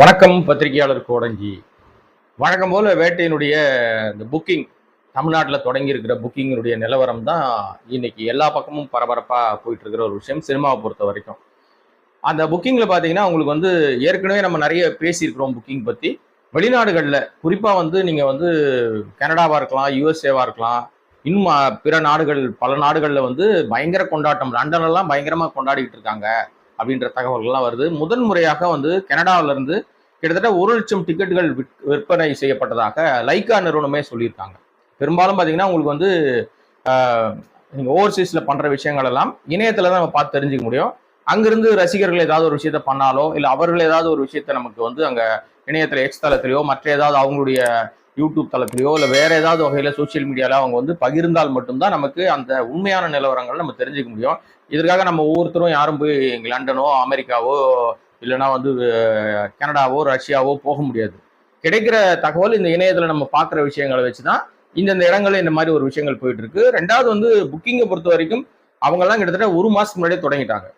வணக்கம் பத்திரிகையாளர் கோடஞ்சி வழக்கம் போல வேட்டையினுடைய இந்த புக்கிங் தமிழ்நாட்டில் தொடங்கி இருக்கிற புக்கிங்கினுடைய நிலவரம் தான் இன்னைக்கு எல்லா பக்கமும் பரபரப்பாக போயிட்டு இருக்கிற ஒரு விஷயம் சினிமாவை பொறுத்த வரைக்கும். அந்த புக்கிங்கில் பார்த்தீங்கன்னா உங்களுக்கு வந்து ஏற்கனவே நம்ம நிறைய பேசியிருக்கிறோம் புக்கிங் பற்றி வெளிநாடுகளில் குறிப்பாக வந்து நீங்கள் வந்து கனடாவாக இருக்கலாம் யூஎஸ்ஏவாக இருக்கலாம் இன்னும் பிற நாடுகள் பல நாடுகளில் வந்து பயங்கர கொண்டாட்டம் லண்டன்லாம் பயங்கரமாக கொண்டாடிக்கிட்டு இருக்காங்க. அப்படின்ற தகவல்கள்லாம் வருது. முதன் முறையாக வந்து கனடாவிலிருந்து கிட்டத்தட்ட ஒரு லட்சம் டிக்கெட்டுகள் விற்- விற்பனை செய்யப்பட்டதாக லைக்கா நிறுவனமே சொல்லியிருக்காங்க. பெரும்பாலும் பார்த்தீங்கன்னா உங்களுக்கு வந்து நீங்கள் ஓவர்சீஸில் பண்ணுற விஷயங்கள் எல்லாம் இணையத்தில் தான் நம்ம பார்த்து தெரிஞ்சுக்க முடியும். அங்கிருந்து ரசிகர்கள் ஏதாவது ஒரு விஷயத்த பண்ணாலோ இல்லை அவர்கள் ஏதாவது ஒரு விஷயத்த நமக்கு வந்து அங்கே இணையத்தில் எக்ஸ் தளத்திலையோ மற்ற ஏதாவது அவங்களுடைய யூடியூப் தளத்திலையோ இல்லை வேற ஏதாவது வகையில் சோஷியல் மீடியாவில் அவங்க வந்து பகிர்ந்தால் மட்டும்தான் நமக்கு அந்த உண்மையான நிலவரங்கள் நம்ம தெரிஞ்சுக்க முடியும். இதற்காக நம்ம ஒவ்வொருத்தரும் யாரும் போய் லண்டனோ அமெரிக்காவோ இல்லைன்னா வந்து கனடாவோ ரஷ்யாவோ போக முடியாது. கிடைக்கிற தகவல் இந்த இணையத்தில் நம்ம பார்க்குற விஷயங்களை வச்சு தான் இந்தந்த இடங்களில் இந்த மாதிரி ஒரு விஷயங்கள் போயிட்டு இருக்கு ரெண்டாவது வந்து புக்கிங்கை பொறுத்த வரைக்கும் அவங்கெல்லாம் கிட்டத்தட்ட ஒரு மாதத்துக்கு முன்னாடியே தொடங்கிட்டாங்க.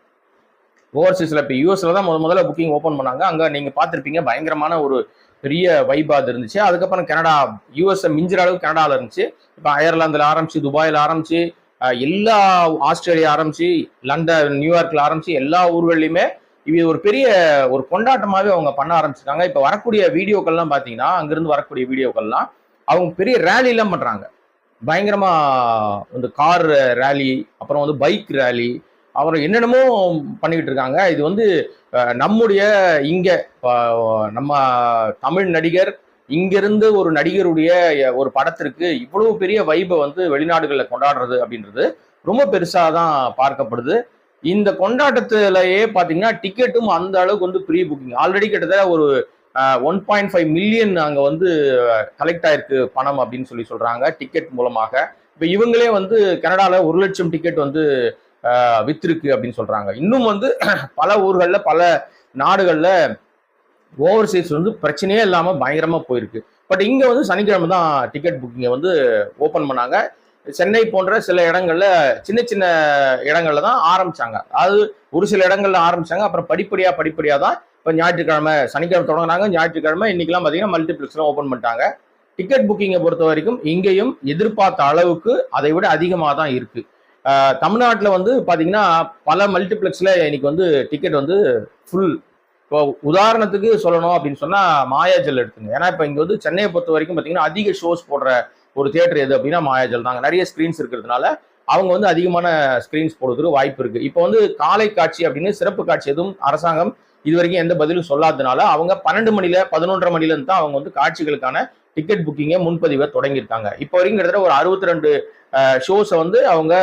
ஓவர்சீஸில் இப்போ யூஎஸ்ல தான் முத முதல்ல புக்கிங் ஓப்பன் பண்ணாங்க. அங்கே நீங்கள் பார்த்துருப்பீங்க பயங்கரமான ஒரு பெரிய வைபா அது இருந்துச்சு. அதுக்கப்புறம் கனடா யூஎஸ்ஐ மிஞ்சிற அளவுக்கு கனடாவில் இருந்துச்சு. இப்போ அயர்லாந்தில் ஆரம்பிச்சு துபாயில் ஆரம்பிச்சு எல்லா ஆஸ்திரேலியா ஆரம்பிச்சு லண்டன் நியூயார்க்ல ஆரம்பிச்சு எல்லா ஊர்கள்லையுமே இது ஒரு பெரிய ஒரு கொண்டாட்டமாகவே அவங்க பண்ண ஆரம்பிச்சிருக்காங்க. இப்போ வரக்கூடிய வீடியோக்கள்லாம் பார்த்தீங்கன்னா அங்கிருந்து வரக்கூடிய வீடியோக்கள்லாம் அவங்க பெரிய ரேலிலாம் பண்ணுறாங்க பயங்கரமாக பயங்கரமா இந்த கார் ரேலி அப்புறம் வந்து பைக் ரேலி அப்புறம் என்னென்னமோ பண்ணிக்கிட்டு இருக்காங்க. இது வந்து நம்முடைய இங்கே நம்ம தமிழ் நடிகர் இங்கிருந்து ஒரு நடிகருடைய ஒரு படத்திற்கு இவ்வளவு பெரிய வைபை வந்து வெளிநாடுகளில் கொண்டாடுறது அப்படின்றது ரொம்ப பெருசாக தான் பார்க்கப்படுது. இந்த கொண்டாட்டத்திலேயே பார்த்தீங்கன்னா டிக்கெட்டும் அந்த அளவுக்கு வந்து ப்ரீ புக்கிங் ஆல்ரெடி கிட்டத்தட்ட ஒரு ஒன் பாயிண்ட் ஃபைவ் மில்லியன் அங்கே வந்து கலெக்ட் ஆயிருக்கு பணம் அப்படின்னு சொல்லி சொல்கிறாங்க டிக்கெட் மூலமாக. இப்போ இவங்களே வந்து கனடாவில் ஒரு லட்சம் டிக்கெட் வந்து வித்திருக்கு அப்படின்னு சொல்கிறாங்க இன்னும் வந்து பல ஊர்களில் பல நாடுகளில் ஓவர்சீஸ் வந்து பிரச்சனையே இல்லாமல் பயங்கரமாக போயிருக்கு. பட் இங்கே வந்து சனிக்கிழமை தான் டிக்கெட் புக்கிங்கை வந்து ஓப்பன் பண்ணாங்க. சென்னை போன்ற சில இடங்கள்ல சின்ன சின்ன இடங்கள்ல தான் ஆரம்பிச்சாங்க. அது ஒரு சில இடங்கள்ல ஆரம்பிச்சாங்க. அப்புறம் படிப்படியா படிப்படியா தான் இப்போ ஞாயிற்றுக்கிழமை சனிக்கிழமை தொடங்கினாங்க. ஞாயிற்றுக்கிழமை இன்னைக்கெல்லாம் பார்த்தீங்கன்னா மல்டிப்ளெக்ஸ்லாம் ஓப்பன் பண்ணிட்டாங்க. டிக்கெட் புக்கிங்கை பொறுத்த வரைக்கும் இங்கேயும் எதிர்பார்த்த அளவுக்கு அதை விட அதிகமாக தான் இருக்கு. தமிழ்நாட்டில் வந்து பார்த்திங்கன்னா பல மல்டிப்ளெக்ஸில் இன்னைக்கு வந்து டிக்கெட் வந்து ஃபுல் இப்போ உதாரணத்துக்கு சொல்லணும் அப்படின்னு சொன்னா மாயாஜல் எடுத்துங்க. ஏன்னா இப்போ இங்க வந்து சென்னையை பொறுத்த வரைக்கும் பாத்தீங்கன்னா அதிக ஷோஸ் போடுற ஒரு தியேட்டர் எது அப்படின்னா மாயாஜல் தாங்க நிறைய ஸ்கிரீன்ஸ் இருக்கிறதுனால அவங்க வந்து அதிகமான ஸ்கிரீன்ஸ் போடுறதுக்கு வாய்ப்பு இருக்கு. இப்போ வந்து காலை காட்சி அப்படின்னு சிறப்பு காட்சி எதுவும் அரசாங்கம் இது வரைக்கும் எந்த பதிலும் சொல்லாததுனால அவங்க பன்னெண்டு மணில பதினொன்றரை மணில இருந்து தான் அவங்க வந்து காட்சிகளுக்கான டிக்கெட் புக்கிங்கை முன்பதிவை தொடங்கியிருக்காங்க. இப்போ வரைக்கும் கிட்டத்தட்ட ஒரு அறுபத்தி ரெண்டு ஷோஸை வந்து அவங்க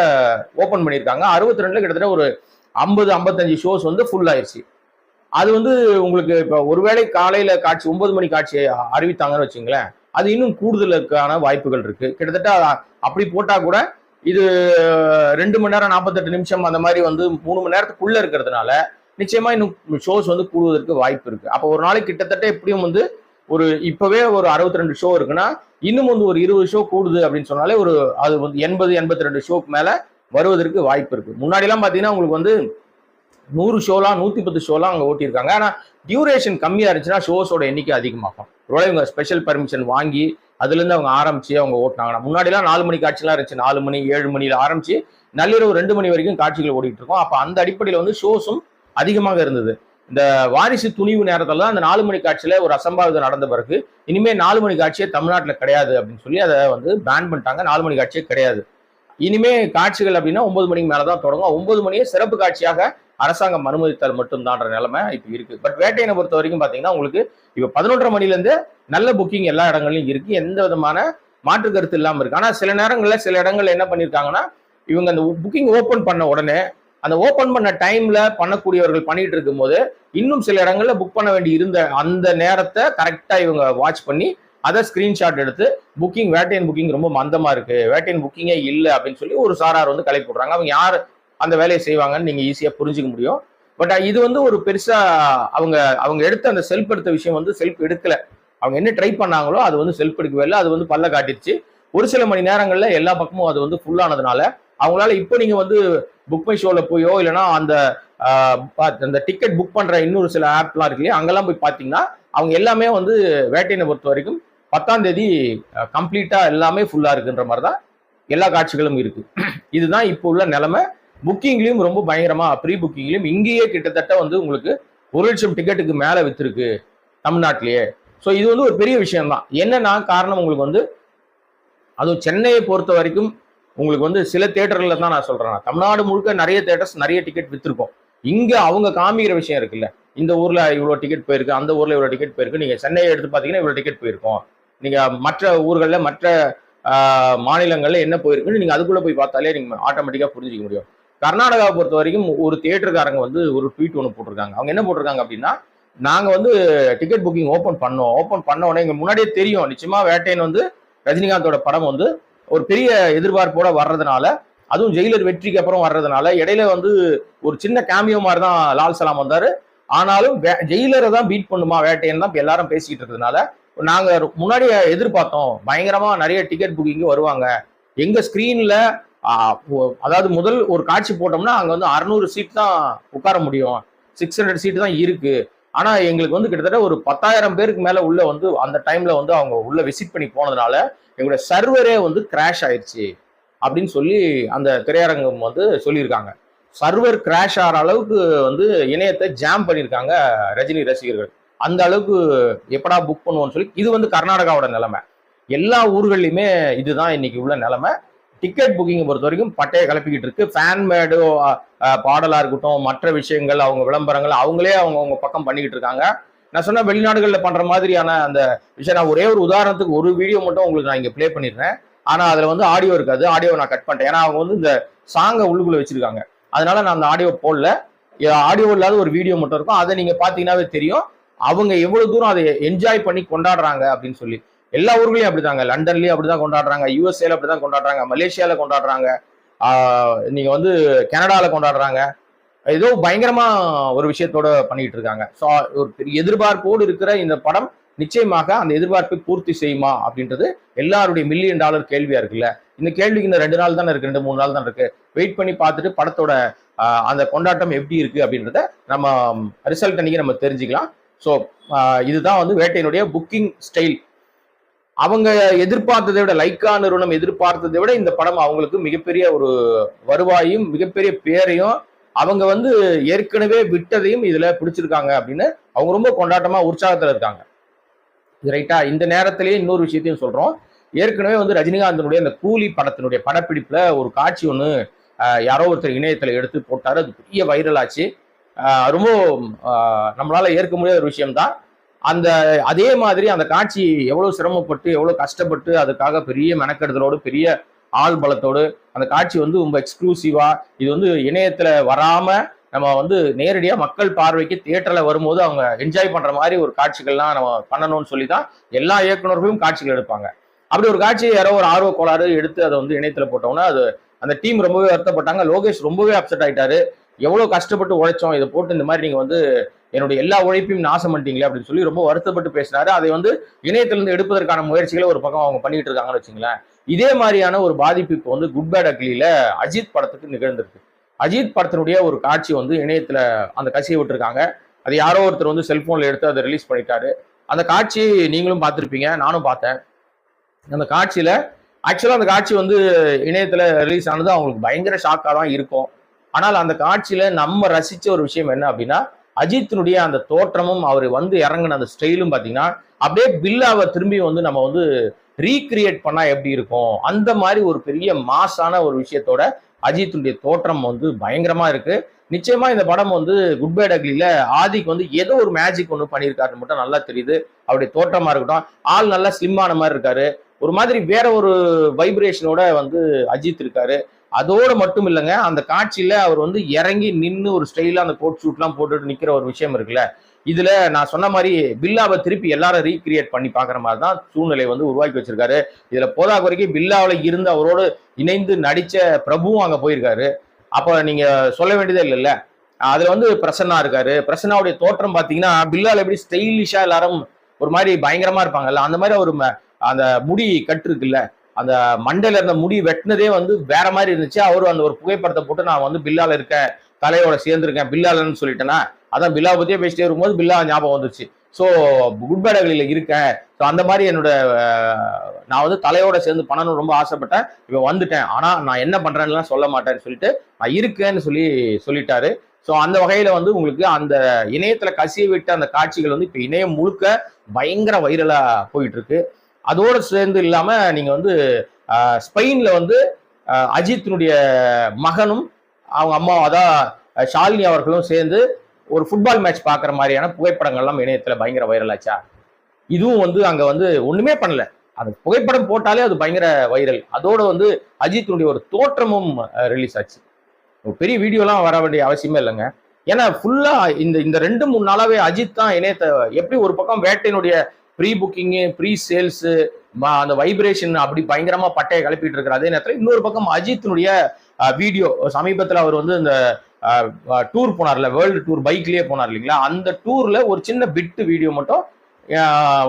ஓப்பன் பண்ணியிருக்காங்க. அறுபத்தி ரெண்டுல கிட்டத்தட்ட ஒரு ஐம்பது ஐம்பத்தஞ்சு ஷோஸ் வந்து ஃபுல் ஆயிடுச்சு அது வந்து உங்களுக்கு இப்போ ஒருவேளை காலையில காட்சி ஒன்பது மணி காட்சி அறிவித்தாங்கன்னு வச்சுங்களேன் அது இன்னும் கூடுதலுக்கான வாய்ப்புகள் இருக்கு. கிட்டத்தட்ட அப்படி போட்டா கூட இது ரெண்டு மணி நேரம் நாற்பத்தெட்டு நிமிஷம் அந்த மாதிரி வந்து மூணு மணி நேரத்துக்குள்ள இருக்கிறதுனால நிச்சயமா இன்னும் ஷோஸ் வந்து கூடுவதற்கு வாய்ப்பு இருக்கு. அப்போ ஒரு நாளைக்கு கிட்டத்தட்ட எப்படியும் வந்து ஒரு இப்பவே ஒரு அறுபத்தி ரெண்டு ஷோ இருக்குன்னா இன்னும் வந்து ஒரு இருபது ஷோ கூடுது அப்படின்னு சொன்னாலே ஒரு அது வந்து எண்பது எண்பத்தி ரெண்டு ஷோக்கு மேல வருவதற்கு வாய்ப்பு இருக்கு. முன்னாடி எல்லாம் பாத்தீங்கன்னா உங்களுக்கு வந்து நூறு ஷோலாம் நூற்றி பத்து ஷோலாம் அங்கே ஓட்டியிருக்காங்க. ஆனால் டியூரேஷன் கம்மியாக இருந்துச்சுன்னா ஷோஸோட எண்ணிக்கை அதிகமாகும். ஒருவேளை இவங்க ஸ்பெஷல் பர்மிஷன் வாங்கி அதுலேருந்து அவங்க ஆரம்பிச்சு அவங்க ஓட்டினாங்கன்னா. முன்னாடிலாம் நாலு மணி காட்சிலாம் இருந்துச்சு. நாலு மணி ஏழு மணியில் ஆரம்பிச்சு நள்ளிரவு ரெண்டு மணி வரைக்கும் காட்சிகள் ஓடிட்டு இருக்கோம். அப்போ அந்த அடிப்படையில் வந்து ஷோஸும் அதிகமாக இருந்தது. இந்த வாரிசு துணிவு நேரத்தில் தான் அந்த நாலு மணி காட்சியில் ஒரு அசம்பாவிதம் நடந்த பிறகு இனிமேல் நாலு மணி காட்சியே தமிழ்நாட்டில் கிடையாது அப்படின்னு சொல்லி அதை வந்து பேன் பண்ணிட்டாங்க. நாலு மணி காட்சியே கிடையாது. இனிமே காட்சிகள் அப்படின்னா ஒன்பது மணிக்கு மேலே தான் தொடங்கும். ஒன்பது மணியே சிறப்பு காட்சியாக அரசாங்கம் அனுமதித்தால் மட்டும்தான்ற நிலைமை இப்போ இருக்கு. பட் வேட்டையினை பொறுத்த வரைக்கும் பாத்தீங்கன்னா உங்களுக்கு இப்போ பதினொன்றரை மணிலேருந்து நல்ல புக்கிங் எல்லா இடங்கள்லையும் இருக்கு. எந்த விதமான மாற்று கருத்து இல்லாமல் இருக்கு. ஆனா சில நேரங்களில் சில இடங்கள்ல என்ன பண்ணியிருக்காங்கன்னா இவங்க அந்த புக்கிங் ஓபன் பண்ண உடனே அந்த ஓபன் பண்ண டைம்ல பண்ணக்கூடியவர்கள் பண்ணிட்டு இருக்கும்போது இன்னும் சில இடங்கள்ல புக் பண்ண வேண்டி இருந்த அந்த நேரத்தை கரெக்டா இவங்க வாட்ச் பண்ணி அதை ஸ்கிரீன்ஷாட் எடுத்து புக்கிங் வேட்டையன் புக்கிங் ரொம்ப மந்தமா இருக்கு. வேட்டையன் புக்கிங்கே இல்லை அப்படின்னு சொல்லி ஒரு சாரார் வந்து கலை போடுறாங்க அவங்க யார்? அந்த வேலையை செய்வாங்கன்னு நீங்க ஈஸியா புரிஞ்சுக்க முடியும். பட் இது வந்து ஒரு பெருசா அவங்க அவங்க எடுத்த அந்த செல்ஃப் எடுத்த விஷயம் வந்து செல்ஃப் எடுக்கல. அவங்க என்ன ட்ரை பண்ணாங்களோ அது வந்து செல்ஃப் எடுக்கவே இல்லை. அது வந்து பல்ல காட்டிடுச்சு ஒரு சில மணி நேரங்களில் எல்லா பக்கமும் அது வந்து ஃபுல்லானதுனால அவங்களால இப்போ நீங்க வந்து புக் மை ஷோல போயோ இல்லைன்னா அந்த பாத்- அந்த டிக்கெட் புக் பண்ற இன்னொரு சில ஆப்லாம் இருக்கு இல்லையா அங்கெல்லாம் போய் பார்த்தீங்கன்னா அவங்க எல்லாமே வந்து வேட்டையினை பொறுத்த வரைக்கும் பத்தாம் தேதி கம்ப்ளீட்டா எல்லாமே ஃபுல்லா இருக்குன்ற மாதிரி தான் எல்லா காட்சிகளும் இருக்கு. இதுதான் இப்போ உள்ள நிலைமை. புக்கிங்லையும் ரொம்ப பயங்கரமா ப்ரீ புக்கிங்லையும் இங்கேயே கிட்டத்தட்ட வந்து உங்களுக்கு ஒரு லட்சம் டிக்கெட்டுக்கு மேல விற்றுருக்கு தமிழ்நாட்டிலேயே. ஸோ இது வந்து ஒரு பெரிய விஷயம் தான் என்னன்னா காரணம் உங்களுக்கு வந்து அதுவும் சென்னையை பொறுத்த வரைக்கும் உங்களுக்கு வந்து சில தேட்டர்களில் தான் நான் சொல்றேன். தமிழ்நாடு முழுக்க நிறைய தேட்டர்ஸ் நிறைய டிக்கெட் வித்திருக்கோம். இங்க அவங்க காமிக்கிற விஷயம் இருக்குல்ல. இந்த ஊர்ல இவ்வளோ டிக்கெட் போயிருக்கு அந்த ஊர்ல இவ்வளோ டிக்கெட் போயிருக்கு. நீங்க சென்னையை எடுத்து பார்த்தீங்கன்னா இவ்வளோ டிக்கெட் போயிருக்கும். நீங்க மற்ற ஊர்களில் மற்ற மாநிலங்களில் மாநிலங்கள்ல என்ன போயிருக்குன்னு நீங்க அதுக்குள்ள போய் பார்த்தாலே நீங்க ஆட்டோமேட்டிக்கா புரிஞ்சிக்க முடியும். கர்நாடகாவை பொறுத்த வரைக்கும் ஒரு தியேட்டருக்காரங்க வந்து ஒரு ட்வீட் ஒன்று போட்டிருக்காங்க. அவங்க என்ன போட்டிருக்காங்க அப்படின்னா நாங்கள் வந்து டிக்கெட் புக்கிங் ஓப்பன் பண்ணோம். ஓப்பன் பண்ண உடனே எங்களுக்கு முன்னாடியே தெரியும். நிச்சயமா வேட்டையன் வந்து ரஜினிகாந்தோட படம் வந்து ஒரு பெரிய எதிர்பார்ப்போட வர்றதுனால அதுவும் ஜெயிலர் வெற்றிக்கு அப்புறம் வர்றதுனால இடையில வந்து ஒரு சின்ன கேமியோ மாதிரி தான் லால் சலாம் வந்தாரு. ஆனாலும் வே- ஜெயிலரை தான் பீட் பண்ணுமா வேட்டையன் தான் இப்போ எல்லாரும் பேசிக்கிட்டு இருக்கிறதுனால நாங்கள் முன்னாடியே எதிர்பார்த்தோம். பயங்கரமாக நிறைய டிக்கெட் புக்கிங் வருவாங்க. எங்கள் ஸ்க்ரீனில் அதாவது முதல் ஒரு காட்சி போட்டோம்னா அங்கே வந்து அறுநூறு சீட் தான் உட்கார முடியும். சிக்ஸ் ஹண்ட்ரட் சீட் தான் இருக்கு. ஆனா எங்களுக்கு வந்து கிட்டத்தட்ட ஒரு பத்தாயிரம் பேருக்கு மேல உள்ள வந்து அந்த டைம்ல வந்து அவங்க உள்ள விசிட் பண்ணி போனதுனால எங்களுடைய சர்வரே வந்து கிராஷ் ஆயிடுச்சு அப்படின்னு சொல்லி அந்த திரையரங்கம் வந்து சொல்லியிருக்காங்க. சர்வர் கிராஷ் ஆகிற அளவுக்கு வந்து இணையத்தை ஜாம் பண்ணியிருக்காங்க ரஜினி ரசிகர்கள். அந்த அளவுக்கு எப்படா புக் பண்ணுவோம்னு சொல்லி இது வந்து கர்நாடகாவோட நிலைமை. எல்லா ஊர்கள்லையுமே இதுதான் இன்னைக்கு உள்ள நிலைமை. டிக்கெட் புக்கிங் பொறுத்த வரைக்கும் பட்டையை கிளப்பிக்கிட்டு இருக்கு. ஃபேன் மேடு பாடலாக இருக்கட்டும் மற்ற விஷயங்கள் அவங்க விளம்பரங்கள் அவங்களே அவங்க அவங்க பக்கம் பண்ணிக்கிட்டு இருக்காங்க. நான் சொன்ன வெளிநாடுகளில் பண்ணுற மாதிரியான அந்த விஷயம் நான் ஒரே ஒரு உதாரணத்துக்கு ஒரு வீடியோ மட்டும் உங்களுக்கு நான் இங்கே ப்ளே பண்ணிடுறேன். ஆனால் அதில் வந்து ஆடியோ இருக்காது. ஆடியோ நான் கட் பண்ணிட்டேன். ஏன்னா அவங்க வந்து இந்த சாங்கை உள்ளுக்குள்ளே வச்சிருக்காங்க. அதனால நான் அந்த ஆடியோ போடல. ஆடியோ இல்லாத ஒரு வீடியோ மட்டும் இருக்கும். அதை நீங்கள் பார்த்தீங்கன்னாவே தெரியும். அவங்க எவ்வளோ தூரம் அதை என்ஜாய் பண்ணி கொண்டாடுறாங்க அப்படின்னு சொல்லி. எல்லா ஊர்களையும் அப்படிதாங்க. லண்டன்லயும் அப்படிதான் கொண்டாடுறாங்க. யூஎஸ்ஏல அப்படிதான் கொண்டாடுறாங்க. மலேசியால கொண்டாடுறாங்க. நீங்க வந்து கனடால கொண்டாடுறாங்க. ஏதோ பயங்கரமா ஒரு விஷயத்தோட பண்ணிட்டு இருக்காங்க. ஸோ ஒரு பெரிய எதிர்பார்ப்போடு இருக்கிற இந்த படம் நிச்சயமாக அந்த எதிர்பார்ப்பை பூர்த்தி செய்யுமா அப்படின்றது எல்லாருடைய மில்லியன் டாலர் கேள்வியா இருக்குல்ல. இந்த கேள்விக்கு இந்த ரெண்டு நாள் தானே இருக்கு ரெண்டு மூணு நாள் தான் இருக்கு. வெயிட் பண்ணி பார்த்துட்டு படத்தோட அந்த கொண்டாட்டம் எப்படி இருக்கு அப்படின்றத நம்ம ரிசல்ட் அன்னைக்கு நம்ம தெரிஞ்சுக்கலாம். ஸோ இதுதான் வந்து வேட்டையினுடைய புக்கிங் ஸ்டைல் அவங்க எதிர்பார்த்ததை விட லைக்கா நிறுவனம் எதிர்பார்த்ததை விட இந்த படம் அவங்களுக்கு மிகப்பெரிய ஒரு வருவாயும் மிகப்பெரிய பேரையும் அவங்க வந்து ஏற்கனவே விட்டதையும் இதுல பிடிச்சிருக்காங்க அப்படின்னு அவங்க ரொம்ப கொண்டாட்டமா உற்சாகத்துல இருக்காங்க. இது ரைட்டா இந்த நேரத்திலேயே இன்னொரு விஷயத்தையும் சொல்றோம். ஏற்கனவே வந்து ரஜினிகாந்தனுடைய அந்த கூலி படத்தினுடைய படப்பிடிப்புல ஒரு காட்சி ஒன்று யாரோ ஒருத்தர் இணையத்துல எடுத்து போட்டாரு. அது பெரிய வைரல் ஆச்சு. ரொம்ப நம்மளால ஏற்க முடியாத ஒரு விஷயம்தான். அந்த அதே மாதிரி அந்த காட்சி எவ்வளவு சிரமப்பட்டு எவ்வளவு கஷ்டப்பட்டு அதுக்காக பெரிய மெனக்கெடுதலோடு பெரிய ஆள் பலத்தோடு அந்த காட்சி வந்து ரொம்ப எக்ஸ்க்ளூசிவா இது வந்து இணையத்துல வராம நம்ம வந்து நேரடியாக மக்கள் பார்வைக்கு தியேட்டரில் வரும்போது அவங்க என்ஜாய் பண்ணுற மாதிரி ஒரு காட்சிகள்லாம் நம்ம பண்ணணும்னு சொல்லி தான் எல்லா இயக்குநர்களும் காட்சிகள் எடுப்பாங்க. அப்படி ஒரு காட்சி யாரோ ஒரு ஆர்வ கோளாறு எடுத்து அதை வந்து இணையத்தில் போட்டோம்னா அது அந்த டீம் ரொம்பவே வருத்தப்பட்டாங்க. லோகேஷ் ரொம்பவே அப்செட் ஆயிட்டாரு. எவ்வளோ கஷ்டப்பட்டு உழைச்சோம் இதை போட்டு இந்த மாதிரி நீங்கள் வந்து என்னுடைய எல்லா உழைப்பையும் நாசம் பண்ணிட்டீங்களே அப்படின்னு சொல்லி ரொம்ப வருத்தப்பட்டு பேசினாரு. அதை வந்து இணையத்திலிருந்து எடுப்பதற்கான முயற்சிகளை ஒரு பக்கம் அவங்க பண்ணிட்டு இருக்காங்கன்னு வச்சுங்களேன். இதே மாதிரியான ஒரு பாதிப்பு இப்போ வந்து குட் பேட் அக்லியில அஜித் படத்துக்கு நிகழ்ந்திருக்கு. அஜித் படத்தினுடைய ஒரு காட்சி வந்து இணையத்துல அந்த கசியை விட்டுருக்காங்க. அது யாரோ ஒருத்தர் வந்து செல்போன்ல எடுத்து அதை ரிலீஸ் பண்ணிட்டாரு. அந்த காட்சி நீங்களும் பார்த்துருப்பீங்க நானும் பார்த்தேன். அந்த காட்சியில ஆக்சுவலா அந்த காட்சி வந்து இணையத்துல ரிலீஸ் ஆனது அவங்களுக்கு பயங்கர ஷாக்காக தான் இருக்கும். ஆனால் அந்த காட்சியில நம்ம ரசிச்ச ஒரு விஷயம் என்ன அப்படின்னா அஜித்தினுடைய அந்த தோற்றமும் அவர் வந்து இறங்கின அந்த ஸ்டைலும் பாத்தீங்கன்னா அப்படியே பில்லாவை திரும்பி வந்து நம்ம வந்து ரீக்ரியேட் பண்ணா எப்படி இருக்கும்? அந்த மாதிரி ஒரு பெரிய மாசான ஒரு விஷயத்தோட அஜித்துடைய தோற்றம் வந்து பயங்கரமா இருக்கு. நிச்சயமா இந்த படம் வந்து குட் பை டக்லியில ஆதிக்கு வந்து ஏதோ ஒரு மேஜிக் ஒன்று பண்ணியிருக்காருன்னு மட்டும் நல்லா தெரியுது. அவருடைய தோற்றமா இருக்கட்டும் ஆள் நல்லா ஸ்லிம்மான மாதிரி இருக்காரு. ஒரு மாதிரி வேற ஒரு வைப்ரேஷனோட வந்து அஜித் இருக்காரு. அதோடு மட்டும் இல்லைங்க அந்த காட்சியில் அவர் வந்து இறங்கி நின்று ஒரு ஸ்டைலாக அந்த கோட் ஷூட்லாம் போட்டுட்டு நிற்கிற ஒரு விஷயம் இருக்குல்ல இதில் நான் சொன்ன மாதிரி பில்லாவை திருப்பி எல்லாரும் ரீக்ரியேட் பண்ணி பார்க்குற மாதிரி தான் சூழ்நிலை வந்து உருவாக்கி வச்சிருக்காரு. இதில் போதா வரைக்கும் பில்லாவில் இருந்து அவரோடு இணைந்து நடித்த பிரபுவும் அங்கே போயிருக்காரு. அப்போ நீங்கள் சொல்ல வேண்டியதே இல்லைல்ல அதில் வந்து பிரசன்னா இருக்காரு. பிரசன்னாவுடைய தோற்றம் பார்த்தீங்கன்னா பில்லாவில் எப்படி ஸ்டைலிஷாக எல்லாரும் ஒரு மாதிரி பயங்கரமாக இருப்பாங்கல்ல அந்த மாதிரி ஒரு ம- அந்த முடி கட்டு இருக்குல்ல அந்த மண்டையில இருந்த முடி வெட்டினதே வந்து வேற மாதிரி இருந்துச்சு. அவரும் அந்த ஒரு புகைப்படத்தை போட்டு நான் வந்து பில்லால இருக்கேன். தலையோட சேர்ந்துருக்கேன். பில்லாலன்னு சொல்லிட்டேன்னா அதான் பில்லா பத்தியே பேசிட்டே இருக்கும்போது பில்லா ஞாபகம் வந்துச்சு ஸோ குட் பேட் இருக்கேன். ஸோ அந்த மாதிரி என்னோட நான் வந்து தலையோட சேர்ந்து பண்ணணும்னு ரொம்ப ஆசைப்பட்டேன். இப்போ வந்துட்டேன். ஆனால் நான் என்ன பண்ணுறேன்லாம் சொல்ல மாட்டேன்னு சொல்லிட்டு நான் இருக்கேன்னு சொல்லி சொல்லிட்டாரு. ஸோ அந்த வகையில் வந்து உங்களுக்கு அந்த இணையத்தில் கசிய விட்ட அந்த காட்சிகள் வந்து இப்போ இணையம் முழுக்க பயங்கர வைரலாக போயிட்டு இருக்கு. அதோடு சேர்ந்து இல்லாமல் நீங்கள் வந்து ஸ்பெயினில் வந்து அஜித்தினுடைய மகனும் அவங்க அம்மாவும் அதான் ஷாலினி அவர்களும் சேர்ந்து ஒரு ஃபுட்பால் மேட்ச் பார்க்குற மாதிரியான புகைப்படங்கள்லாம் இணையத்தில் பயங்கர வைரல் ஆச்சா? இதுவும் வந்து அங்கே வந்து ஒன்றுமே பண்ணல. அந்த புகைப்படம் போட்டாலே அது பயங்கர வைரல் அதோடு வந்து அஜித்தினுடைய ஒரு தோற்றமும் ரிலீஸ் ஆச்சு. ஒரு பெரிய வீடியோலாம் வர வேண்டிய அவசியமே இல்லைங்க. ஏன்னா ஃபுல்லாக இந்த இந்த ரெண்டு மூணு நாளாவே அஜித் தான் இணையத்தை எப்படி ஒரு பக்கம் வேட்டையினுடைய ப்ரீ புக்கிங்கு ப்ரீ சேல்ஸு அந்த வைப்ரேஷன் அப்படி பயங்கரமா பட்டையை கிளப்பிட்டு இருக்கிற அதே நேரத்தில் இன்னொரு பக்கம் அஜித்தினுடைய வீடியோ சமீபத்தில் அவர் வந்து இந்த டூர் போனார்ல வேர்ல்டு டூர் பைக்லயே போனார் இல்லைங்களா? அந்த டூர்ல ஒரு சின்ன பிட்டு வீடியோ மட்டும்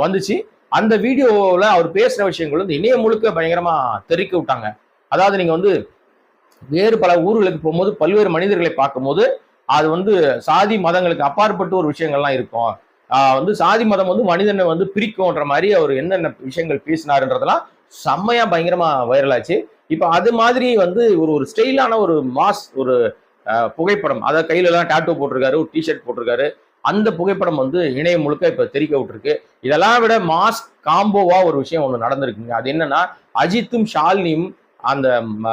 வந்துச்சு. அந்த வீடியோவில் அவர் பேசுகிற விஷயங்கள் வந்து இணையம் முழுக்க பயங்கரமாக தெரிக்க விட்டாங்க. அதாவது நீங்கள் வந்து வேறு பல ஊர்களுக்கு போகும்போது பல்வேறு மனிதர்களை பார்க்கும்போது அது வந்து சாதி மதங்களுக்கு அப்பாற்பட்டு ஒரு விஷயங்கள்லாம் இருக்கும். வந்து சாதி மதம் வந்து மனிதனை வந்து பிரிக்கும்ன்ற மாதிரி அவர் என்னென்ன விஷயங்கள் பேசினாருன்றதெல்லாம் செம்மையா பயங்கரமா வைரல் ஆச்சு. இப்போ அது மாதிரி வந்து ஒரு ஒரு ஸ்டைலான ஒரு மாஸ் ஒரு புகைப்படம் அதை கையில எல்லாம் டாட்டூ போட்டிருக்காரு ஒரு டிஷர்ட் போட்டிருக்காரு அந்த புகைப்படம் வந்து இணையம் முழுக்க இப்ப தெரிக்க விட்டுருக்கு. இதெல்லாம் விட மாஸ் காம்போவா ஒரு விஷயம் ஒன்று நடந்திருக்குங்க. அது என்னன்னா அஜித்தும் ஷாலினியும் அந்த ம,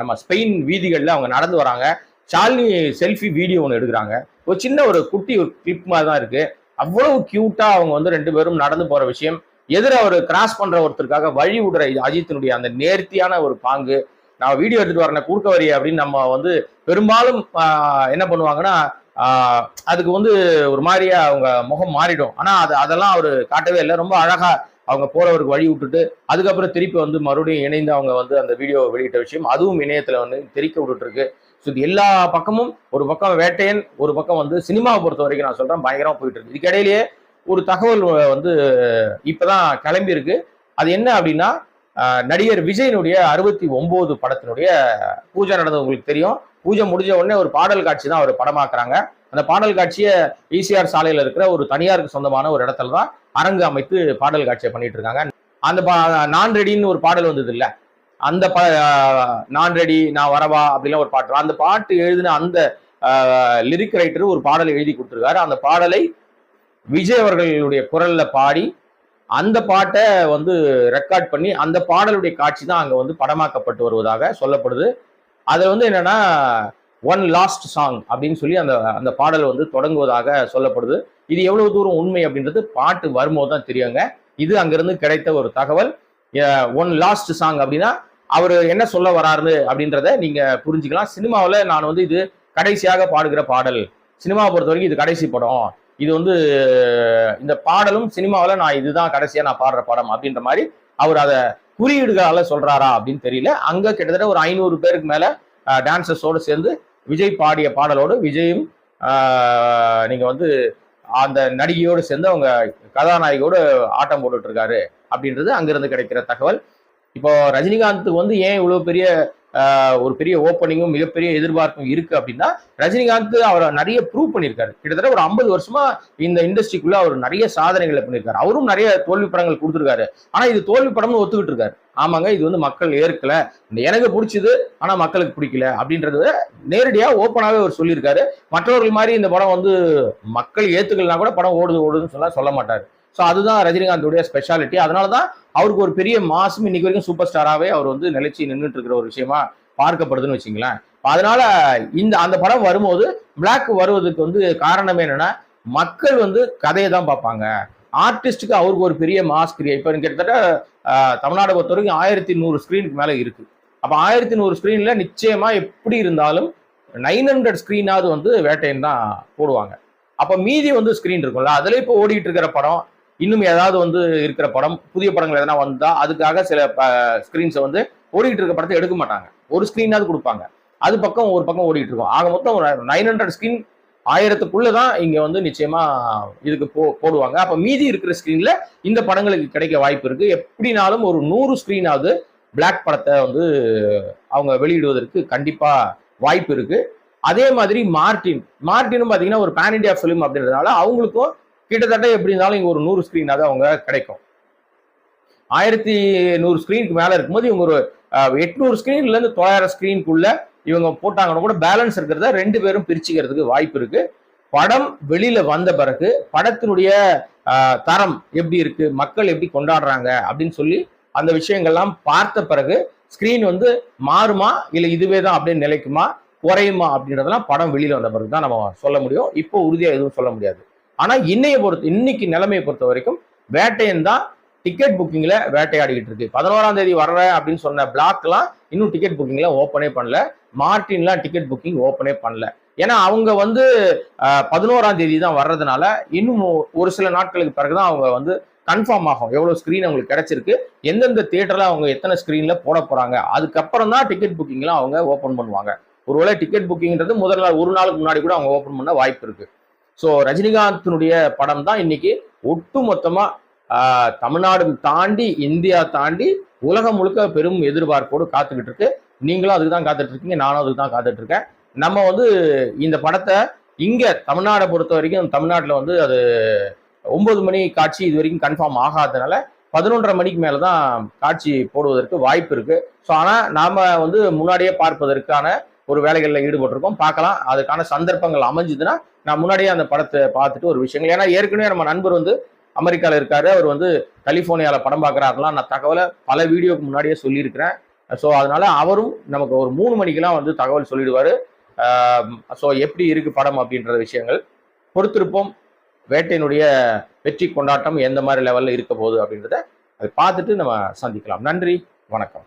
நம்ம ஸ்பெயின் வீதிகளில் அவங்க நடந்து வராங்க. ஷாலினி செல்ஃபி வீடியோ ஒன்று எடுக்கிறாங்க. ஒரு சின்ன ஒரு குட்டி ஒரு கிளிப் மாதிரி தான் இருக்குது அவ்வளவு கியூட்டா அவங்க வந்து ரெண்டு பேரும் நடந்து போற விஷயம். எதிர அவர் கிராஸ் பண்ற ஒருத்தருக்காக வழி விடுற அஜித்தினுடைய அந்த நேர்த்தியான ஒரு பாங்கு. நான் வீடியோ எடுத்துட்டு வரேன் குறுக்க வரி அப்படின்னு நம்ம வந்து பெரும்பாலும் என்ன பண்ணுவாங்கன்னா அதுக்கு வந்து ஒரு மாதிரியா அவங்க முகம் மாறிடும். ஆனா அது அதெல்லாம் அவர் காட்டவே இல்லை. ரொம்ப அழகா அவங்க போறவருக்கு வழி விட்டுட்டு அதுக்கப்புறம் திருப்பி வந்து மறுபடியும் இணைந்து அவங்க வந்து அந்த வீடியோ வெளியிட்ட விஷயம். அதுவும் இணையத்துல வந்து தெரிக்க விட்டுட்டு இருக்கு. ஸோ இது எல்லா பக்கமும் ஒரு பக்கம் வேட்டையன் ஒரு பக்கம் வந்து சினிமாவை பொறுத்த வரைக்கும் நான் சொல்கிறேன் பயங்கரமாக போயிட்டு இருக்கு. இதுக்கிடையிலேயே ஒரு தகவல் வந்து இப்பதான் கிளம்பி இருக்கு. அது என்ன அப்படின்னா நடிகர் விஜயனுடைய அறுபத்தி ஒன்பது படத்தினுடைய பூஜை நடந்தது உங்களுக்கு தெரியும். பூஜை முடிஞ்ச உடனே ஒரு பாடல் காட்சி தான் அவர் படமாக்குறாங்க. அந்த பாடல் காட்சியை ஈசிஆர் சாலையில் இருக்கிற ஒரு தனியாருக்கு சொந்தமான ஒரு இடத்துல தான் அரங்கு அமைத்து பாடல் காட்சியை பண்ணிட்டு இருக்காங்க. அந்த பா- நான் ரெடின்னு ஒரு பாடல் வந்தது இல்லை. அந்த ப நான் ரெடி நான் வரவா அப்படிலாம் ஒரு பாட்டு. அந்த பாட்டு எழுதின அந்த லிரிக் ரைட்டர் ஒரு பாடலை எழுதி கொடுத்துருக்காரு. அந்த பாடலை விஜய் அவர்களுடைய குரல்ல பாடி அந்த பாட்டை வந்து ரெக்கார்ட் பண்ணி அந்த பாடலுடைய காட்சி தான் அங்கே வந்து படமாக்கப்பட்டு வருவதாக சொல்லப்படுது. அதில் வந்து என்னன்னா ஒன் லாஸ்ட் சாங் அப்படின்னு சொல்லி அந்த அந்த பாடல் வந்து தொடங்குவதாக சொல்லப்படுது. இது எவ்வளவு தூரம் உண்மை அப்படின்றது பாட்டு வரும்போது தான் தெரியுங்க. இது அங்கிருந்து கிடைத்த ஒரு தகவல். ஒன் லாஸ்ட் சாங் அப்படின்னா அவர் என்ன சொல்ல வராரு அப்படின்றத நீங்க புரிஞ்சுக்கலாம். சினிமாவில் நான் வந்து இது கடைசியாக பாடுகிற பாடல். சினிமாவை பொறுத்த வரைக்கும் இது கடைசி படம். இது வந்து இந்த பாடலும் சினிமாவில் நான் இதுதான் கடைசியாக நான் பாடுற படம் அப்படின்ற மாதிரி அவர் அதை குறியீடுகளால் சொல்றாரா அப்படின்னு தெரியல. அங்கே கிட்டத்தட்ட ஒரு ஐநூறு பேருக்கு மேலே டான்சர்ஸோடு சேர்ந்து விஜய் பாடிய பாடலோடு விஜயும் நீங்கள் வந்து அந்த நடிகையோடு சேர்ந்து அவங்க கதாநாயகியோடு ஆட்டம் போட்டுட்ருக்காரு அப்படின்றது அங்கேருந்து கிடைக்கிற தகவல். இப்போ ரஜினிகாந்த் வந்து ஏன் இவ்வளவு பெரிய ஒரு பெரிய ஓப்பனிங்கும் மிகப்பெரிய எதிர்பார்ப்பும் இருக்கு அப்படின்னா ரஜினிகாந்த் அவரை நிறைய ப்ரூவ் பண்ணியிருக்காரு. கிட்டத்தட்ட ஒரு ஐம்பது வருஷமா இந்த இண்டஸ்ட்ரிக்குள்ள அவர் நிறைய சாதனைகளை பண்ணியிருக்காரு. அவரும் நிறைய தோல்வி படங்கள் கொடுத்துருக்காரு. ஆனா இது தோல்வி படம்னு ஒத்துக்கிட்டு இருக்காரு. ஆமாங்க இது வந்து மக்கள் ஏற்கல. எனக்கு பிடிச்சது ஆனா மக்களுக்கு பிடிக்கல அப்படின்றது நேரடியா ஓப்பனாவே அவர் சொல்லியிருக்காரு. மற்றவர்கள் மாதிரி இந்த படம் வந்து மக்கள் ஏத்துக்கலனா கூட படம் ஓடுது ஓடுதுன்னு சொல்ல சொல்ல மாட்டாரு. ஸோ அதுதான் ரஜினிகாந்தோடைய ஸ்பெஷாலிட்டி அதனால தான் அவருக்கு ஒரு பெரிய மாசம் இன்னைக்கு வரைக்கும் சூப்பர் ஸ்டாராகவே அவர் வந்து நிலைச்சி நின்றுட்டு இருக்கிற ஒரு விஷயமா பார்க்கப்படுதுன்னு வச்சுங்களேன். அதனால இந்த அந்த படம் வரும்போது பிளாக் வருவதுக்கு வந்து காரணம் என்னன்னா மக்கள் வந்து கதையை தான் பார்ப்பாங்க. ஆர்டிஸ்டுக்கு அவருக்கு ஒரு பெரிய மாஸ் கிரியா இப்போ கிட்டத்தட்ட தமிழ்நாடு பொறுத்த வரைக்கும் ஆயிரத்தி நூறு ஸ்க்ரீனுக்கு மேலே இருக்கு. அப்போ ஆயிரத்தி நூறு ஸ்க்ரீனில் நிச்சயமா எப்படி இருந்தாலும் நைன் ஹண்ட்ரட் ஸ்க்ரீனாவது வந்து வேட்டையன் தான் போடுவாங்க. அப்போ மீதி வந்து ஸ்க்ரீன் இருக்கும்ல அதில் இப்போ ஓடிட்டு இருக்கிற படம் இன்னும் ஏதாவது வந்து இருக்கிற படம் புதிய படங்கள் எதனா வந்தால் அதுக்காக சில ஸ்க்ரீன்ஸை வந்து ஓடிட்டு இருக்க படத்தை எடுக்க மாட்டாங்க. ஒரு ஸ்க்ரீனாவது கொடுப்பாங்க. அது பக்கம் ஒரு பக்கம் ஓடிட்டு இருக்கும். ஆக மொத்தம் ஒரு நைன் ஹண்ட்ரட் ஸ்க்ரீன் ஆயிரத்துக்குள்ளே தான் இங்கே வந்து நிச்சயமாக இதுக்கு போ போடுவாங்க. அப்போ மீதி இருக்கிற ஸ்க்ரீனில் இந்த படங்களுக்கு கிடைக்க வாய்ப்பு இருக்கு. எப்படினாலும் ஒரு நூறு ஸ்க்ரீனாவது பிளாக் படத்தை வந்து அவங்க வெளியிடுவதற்கு கண்டிப்பாக வாய்ப்பு இருக்கு. அதே மாதிரி மார்டின் மார்டினும் பார்த்தீங்கன்னா ஒரு பேன் இண்டியா ஃபிலிம் அப்படின்றதுனால அவங்களுக்கும் கிட்டத்தட்ட எப்படி இருந்தாலும் இங்கே ஒரு நூறு ஸ்கிரீனாவது அவங்க கிடைக்கும். ஆயிரத்தி நூறு ஸ்க்ரீனுக்கு மேலே இருக்கும்போது இவங்க ஒரு எட்நூறு ஸ்க்ரீன்லேருந்து தொள்ளாயிரம் ஸ்கிரீனுக்குள்ள இவங்க போட்டாங்கன்னா கூட பேலன்ஸ் இருக்கிறத ரெண்டு பேரும் பிரிச்சுக்கிறதுக்கு வாய்ப்பு இருக்கு. படம் வெளியில வந்த பிறகு படத்தினுடைய தரம் எப்படி இருக்கு மக்கள் எப்படி கொண்டாடுறாங்க அப்படின்னு சொல்லி அந்த விஷயங்கள்லாம் பார்த்த பிறகு ஸ்க்ரீன் வந்து மாறுமா இல்லை இதுவே தான் அப்படின்னு நிலைக்குமா குறையுமா அப்படின்றதெல்லாம் படம் வெளியில் வந்த பிறகு தான் நம்ம சொல்ல முடியும். இப்போ உறுதியாக எதுவும் சொல்ல முடியாது. ஆனா இன்னைய பொறுத்த இன்னைக்கு நிலைமையை பொறுத்த வரைக்கும் வேட்டையன் தான் டிக்கெட் புக்கிங்ல வேட்டையாடிக்கிட்டு இருக்கு. பதினோராம் தேதி வர்றேன் அப்படின்னு சொன்ன பிளாக்லாம் இன்னும் டிக்கெட் புக்கிங்ல ஓப்பனே பண்ணல. மார்டின்லாம் டிக்கெட் புக்கிங் ஓப்பனே பண்ணல. ஏன்னா அவங்க வந்து பதினோராம் தேதி தான் வர்றதுனால இன்னும் ஒரு சில நாட்களுக்கு பிறகுதான் அவங்க வந்து கன்ஃபார்ம் ஆகும். எவ்வளோ ஸ்கிரீன் அவங்களுக்கு கிடைச்சிருக்கு. எந்தெந்த தியேட்டரில் அவங்க எத்தனை ஸ்க்ரீனில் போட போகிறாங்க அதுக்கப்புறம் தான் டிக்கெட் புக்கிங்லாம் அவங்க ஓப்பன் பண்ணுவாங்க. ஒருவேளை டிக்கெட் புக்கிங்கிறது முதல் நாள் ஒரு நாளுக்கு முன்னாடி கூட அவங்க ஓப்பன் பண்ண வாய்ப்பு இருக்குது ஸோ ரஜினிகாந்தினுடைய படம் தான் இன்னைக்கு ஒட்டு மொத்தமா தமிழ்நாடு தாண்டி இந்தியா தாண்டி உலகம் முழுக்க பெரும் எதிர்பார்ப்போடு காத்துக்கிட்டு இருக்கு நீங்களும் அதுக்கு தான் காத்துட்டு இருக்கீங்க நானும் அதுக்கு தான் காத்துட்டு இருக்கேன் நம்ம வந்து இந்த படத்தை இங்க தமிழ்நாடை பொறுத்த வரைக்கும் தமிழ்நாட்டில் வந்து அது ஒன்பது மணி காட்சி இது வரைக்கும் கன்ஃபார்ம் ஆகாதனால பதினொன்றரை மணிக்கு மேலே தான் காட்சி போடுவதற்கு வாய்ப்பு இருக்கு. ஸோ ஆனால் நாம வந்து முன்னாடியே பார்ப்பதற்கான ஒரு வேலைகளில் ஈடுபட்டிருக்கோம். பார்க்கலாம். அதுக்கான சந்தர்ப்பங்கள் அமைஞ்சுதுன்னா நான் முன்னாடியே அந்த படத்தை பார்த்துட்டு ஒரு விஷயங்கள். ஏன்னா ஏற்கனவே நம்ம நண்பர் வந்து அமெரிக்காவில் இருக்காரு. அவர் வந்து கலிஃபோர்னியாவில் படம் பார்க்குறாருலாம் நான் தகவலை பல வீடியோக்கு முன்னாடியே சொல்லியிருக்கிறேன். ஸோ அதனால அவரும் நமக்கு ஒரு மூணு மணிக்கெலாம் வந்து தகவல் சொல்லிடுவார். ஸோ எப்படி இருக்கு படம் அப்படின்ற விஷயங்கள். பொறுத்திருப்போம். வேட்டையினுடைய வெற்றி கொண்டாட்டம் எந்த மாதிரி லெவலில் இருக்க போகுது அப்படின்றத அதை பார்த்துட்டு நம்ம சந்திக்கலாம். நன்றி. வணக்கம்.